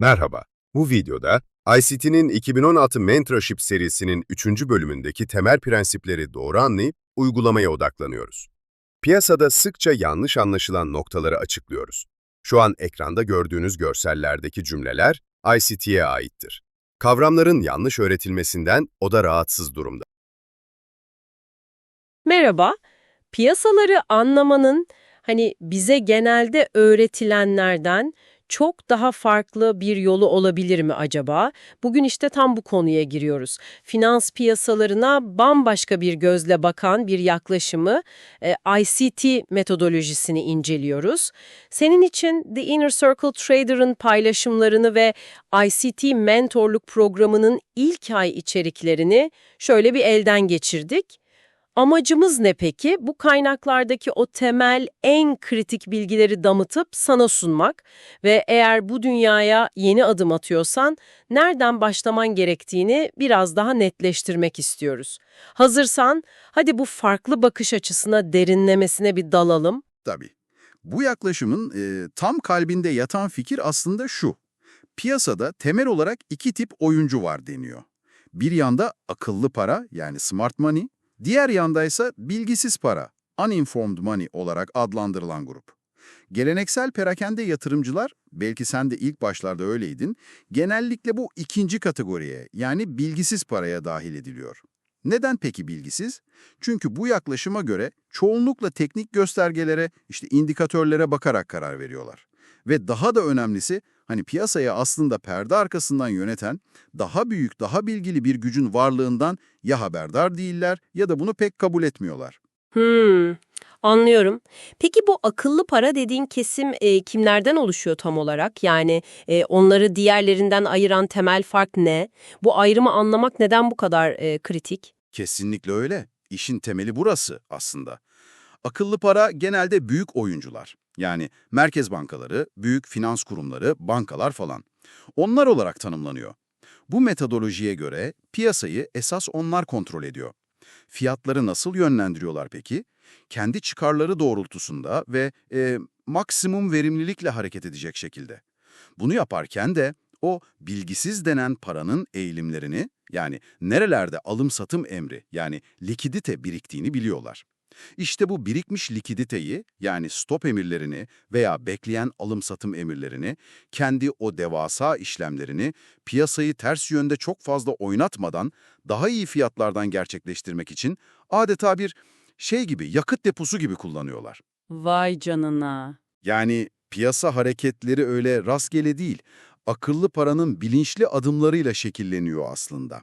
Merhaba, bu videoda ICT'nin 2016 Mentorship serisinin 3. bölümündeki temel prensipleri doğru anlayıp uygulamaya odaklanıyoruz. Piyasada sıkça yanlış anlaşılan noktaları açıklıyoruz. Şu an ekranda gördüğünüz görsellerdeki cümleler ICT'ye aittir. Kavramların yanlış öğretilmesinden o da rahatsız durumda. Merhaba. Piyasaları anlamanın hani bize genelde öğretilenlerden çok daha farklı bir yolu olabilir mi acaba? Bugün işte tam bu konuya giriyoruz. Finans piyasalarına bambaşka bir gözle bakan bir yaklaşımı, e, ICT metodolojisini inceliyoruz. Senin için The Inner Circle Trader'ın paylaşımlarını ve ICT mentorluk programının ilk ay içeriklerini şöyle bir elden geçirdik. Amacımız ne peki? Bu kaynaklardaki o temel, en kritik bilgileri damıtıp sana sunmak ve eğer bu dünyaya yeni adım atıyorsan nereden başlaman gerektiğini biraz daha netleştirmek istiyoruz. Hazırsan hadi bu farklı bakış açısına derinlemesine bir dalalım. Tabii. Bu yaklaşımın e, tam kalbinde yatan fikir aslında şu. Piyasada temel olarak iki tip oyuncu var deniyor. Bir yanda akıllı para yani smart money, diğer yanda ise bilgisiz para, uninformed money olarak adlandırılan grup. Geleneksel perakende yatırımcılar, belki sen de ilk başlarda öyleydin, genellikle bu ikinci kategoriye yani bilgisiz paraya dahil ediliyor. Neden peki bilgisiz? Çünkü bu yaklaşıma göre çoğunlukla teknik göstergelere, işte indikatörlere bakarak karar veriyorlar. Ve daha da önemlisi, hani piyasayı aslında perde arkasından yöneten, daha büyük, daha bilgili bir gücün varlığından ya haberdar değiller ya da bunu pek kabul etmiyorlar. Hmm, anlıyorum. Peki bu akıllı para dediğin kesim e, kimlerden oluşuyor tam olarak? Yani e, onları diğerlerinden ayıran temel fark ne? Bu ayrımı anlamak neden bu kadar e, kritik? Kesinlikle öyle. İşin temeli burası aslında. Akıllı para genelde büyük oyuncular. Yani merkez bankaları, büyük finans kurumları, bankalar falan. Onlar olarak tanımlanıyor. Bu metodolojiye göre piyasayı esas onlar kontrol ediyor. Fiyatları nasıl yönlendiriyorlar peki? Kendi çıkarları doğrultusunda ve e, maksimum verimlilikle hareket edecek şekilde. Bunu yaparken de o bilgisiz denen paranın eğilimlerini yani nerelerde alım-satım emri yani likidite biriktiğini biliyorlar. İşte bu birikmiş likiditeyi yani stop emirlerini veya bekleyen alım-satım emirlerini, kendi o devasa işlemlerini piyasayı ters yönde çok fazla oynatmadan daha iyi fiyatlardan gerçekleştirmek için adeta bir şey gibi yakıt deposu gibi kullanıyorlar. Vay canına. Yani piyasa hareketleri öyle rastgele değil, akıllı paranın bilinçli adımlarıyla şekilleniyor aslında.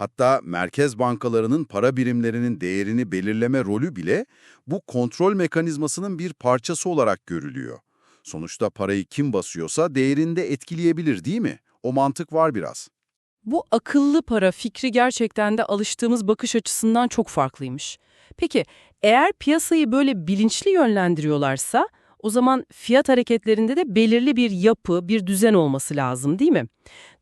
Hatta merkez bankalarının para birimlerinin değerini belirleme rolü bile bu kontrol mekanizmasının bir parçası olarak görülüyor. Sonuçta parayı kim basıyorsa değerinde etkileyebilir değil mi? O mantık var biraz. Bu akıllı para fikri gerçekten de alıştığımız bakış açısından çok farklıymış. Peki eğer piyasayı böyle bilinçli yönlendiriyorlarsa o zaman fiyat hareketlerinde de belirli bir yapı, bir düzen olması lazım değil mi?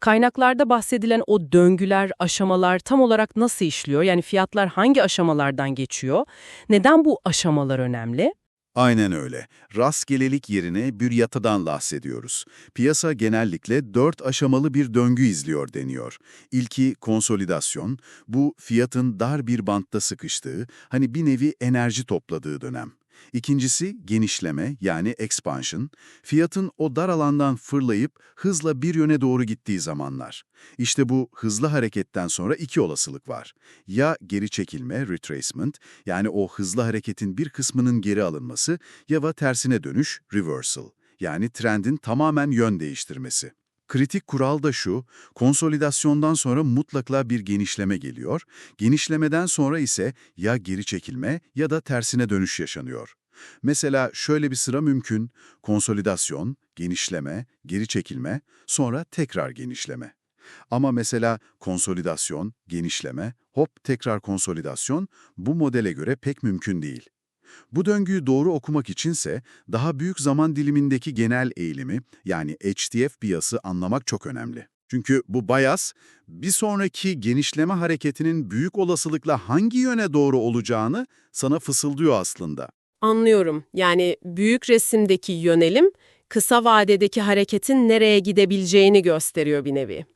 Kaynaklarda bahsedilen o döngüler, aşamalar tam olarak nasıl işliyor? Yani fiyatlar hangi aşamalardan geçiyor? Neden bu aşamalar önemli? Aynen öyle. Rastgelelik yerine bir yatadan bahsediyoruz. Piyasa genellikle dört aşamalı bir döngü izliyor deniyor. İlki konsolidasyon, bu fiyatın dar bir bantta sıkıştığı, hani bir nevi enerji topladığı dönem. İkincisi genişleme yani expansion, fiyatın o dar alandan fırlayıp hızla bir yöne doğru gittiği zamanlar. İşte bu hızlı hareketten sonra iki olasılık var. Ya geri çekilme, retracement, yani o hızlı hareketin bir kısmının geri alınması ya da tersine dönüş, reversal, yani trendin tamamen yön değiştirmesi. Kritik kural da şu, konsolidasyondan sonra mutlaka bir genişleme geliyor, genişlemeden sonra ise ya geri çekilme ya da tersine dönüş yaşanıyor. Mesela şöyle bir sıra mümkün, konsolidasyon, genişleme, geri çekilme, sonra tekrar genişleme. Ama mesela konsolidasyon, genişleme, hop tekrar konsolidasyon bu modele göre pek mümkün değil. Bu döngüyü doğru okumak içinse daha büyük zaman dilimindeki genel eğilimi yani HDF biası anlamak çok önemli. Çünkü bu bias bir sonraki genişleme hareketinin büyük olasılıkla hangi yöne doğru olacağını sana fısıldıyor aslında. Anlıyorum. Yani büyük resimdeki yönelim kısa vadedeki hareketin nereye gidebileceğini gösteriyor bir nevi.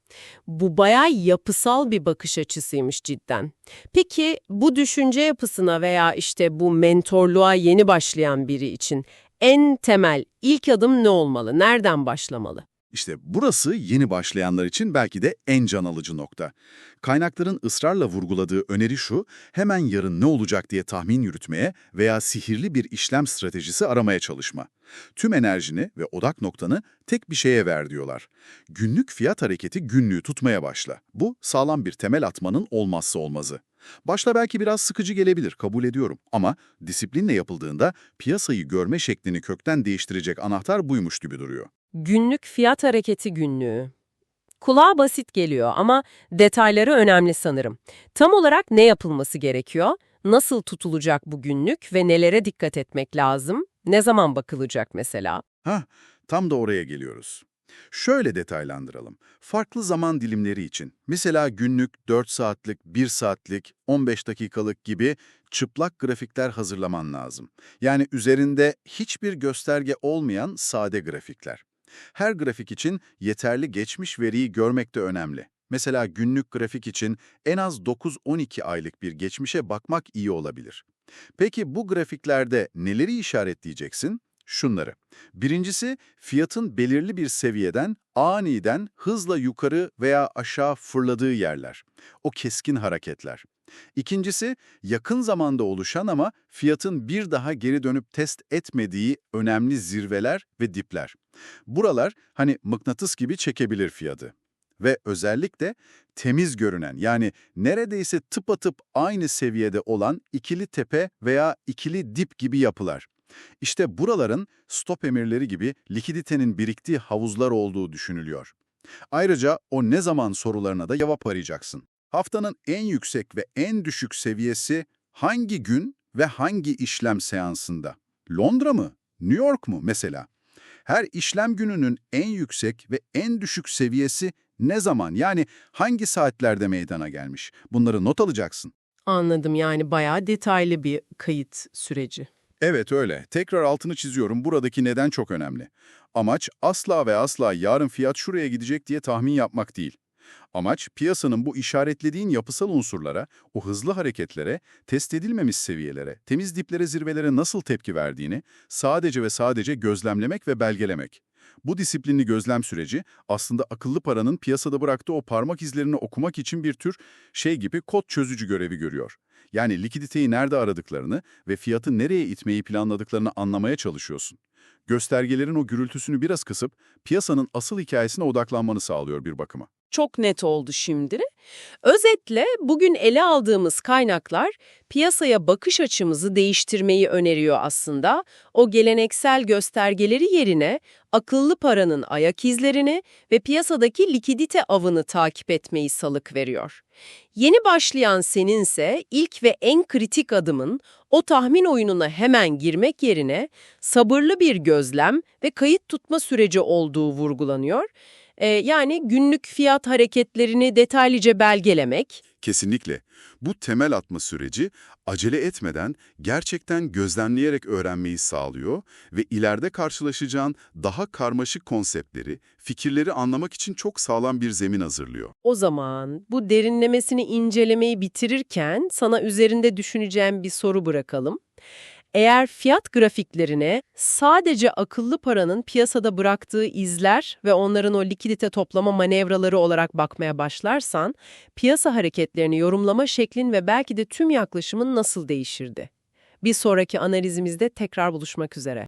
Bu bayağı yapısal bir bakış açısıymış cidden. Peki bu düşünce yapısına veya işte bu mentorluğa yeni başlayan biri için en temel ilk adım ne olmalı? Nereden başlamalı? İşte burası yeni başlayanlar için belki de en can alıcı nokta. Kaynakların ısrarla vurguladığı öneri şu, hemen yarın ne olacak diye tahmin yürütmeye veya sihirli bir işlem stratejisi aramaya çalışma. Tüm enerjini ve odak noktanı tek bir şeye ver diyorlar. Günlük fiyat hareketi günlüğü tutmaya başla. Bu sağlam bir temel atmanın olmazsa olmazı. Başta belki biraz sıkıcı gelebilir, kabul ediyorum. Ama disiplinle yapıldığında piyasayı görme şeklini kökten değiştirecek anahtar buymuş gibi duruyor. Günlük fiyat hareketi günlüğü. Kulağa basit geliyor ama detayları önemli sanırım. Tam olarak ne yapılması gerekiyor? Nasıl tutulacak bu günlük ve nelere dikkat etmek lazım? Ne zaman bakılacak mesela? Hah, tam da oraya geliyoruz. Şöyle detaylandıralım. Farklı zaman dilimleri için, mesela günlük 4 saatlik, 1 saatlik, 15 dakikalık gibi çıplak grafikler hazırlaman lazım. Yani üzerinde hiçbir gösterge olmayan sade grafikler. Her grafik için yeterli geçmiş veriyi görmek de önemli. Mesela günlük grafik için en az 9-12 aylık bir geçmişe bakmak iyi olabilir. Peki bu grafiklerde neleri işaretleyeceksin? Şunları. Birincisi, fiyatın belirli bir seviyeden aniden hızla yukarı veya aşağı fırladığı yerler. O keskin hareketler. İkincisi, yakın zamanda oluşan ama fiyatın bir daha geri dönüp test etmediği önemli zirveler ve dipler. Buralar hani mıknatıs gibi çekebilir fiyatı. Ve özellikle temiz görünen yani neredeyse tıpatıp aynı seviyede olan ikili tepe veya ikili dip gibi yapılar. İşte buraların stop emirleri gibi likiditenin biriktiği havuzlar olduğu düşünülüyor. Ayrıca o ne zaman sorularına da cevap arayacaksın. Haftanın en yüksek ve en düşük seviyesi hangi gün ve hangi işlem seansında? Londra mı? New York mu mesela? Her işlem gününün en yüksek ve en düşük seviyesi ne zaman yani hangi saatlerde meydana gelmiş? Bunları not alacaksın. Anladım yani bayağı detaylı bir kayıt süreci. Evet öyle. Tekrar altını çiziyorum. Buradaki neden çok önemli. Amaç asla ve asla yarın fiyat şuraya gidecek diye tahmin yapmak değil. Amaç piyasanın bu işaretlediğin yapısal unsurlara, o hızlı hareketlere, test edilmemiş seviyelere, temiz diplere, zirvelere nasıl tepki verdiğini sadece ve sadece gözlemlemek ve belgelemek. Bu disiplinli gözlem süreci aslında akıllı paranın piyasada bıraktığı o parmak izlerini okumak için bir tür şey gibi kod çözücü görevi görüyor. Yani likiditeyi nerede aradıklarını ve fiyatı nereye itmeyi planladıklarını anlamaya çalışıyorsun. Göstergelerin o gürültüsünü biraz kısıp piyasanın asıl hikayesine odaklanmanı sağlıyor bir bakıma. Çok net oldu şimdi. Özetle bugün ele aldığımız kaynaklar piyasaya bakış açımızı değiştirmeyi öneriyor aslında. O geleneksel göstergeleri yerine akıllı paranın ayak izlerini ve piyasadaki likidite avını takip etmeyi salık veriyor. Yeni başlayan seninse ilk ve en kritik adımın o tahmin oyununa hemen girmek yerine sabırlı bir gözlem ve kayıt tutma süreci olduğu vurgulanıyor. Ee, yani günlük fiyat hareketlerini detaylıca belgelemek, Kesinlikle. Bu temel atma süreci acele etmeden gerçekten gözlemleyerek öğrenmeyi sağlıyor ve ileride karşılaşacağın daha karmaşık konseptleri, fikirleri anlamak için çok sağlam bir zemin hazırlıyor. O zaman bu derinlemesini incelemeyi bitirirken sana üzerinde düşüneceğim bir soru bırakalım. Eğer fiyat grafiklerine sadece akıllı paranın piyasada bıraktığı izler ve onların o likidite toplama manevraları olarak bakmaya başlarsan, piyasa hareketlerini yorumlama şeklin ve belki de tüm yaklaşımın nasıl değişirdi? Bir sonraki analizimizde tekrar buluşmak üzere.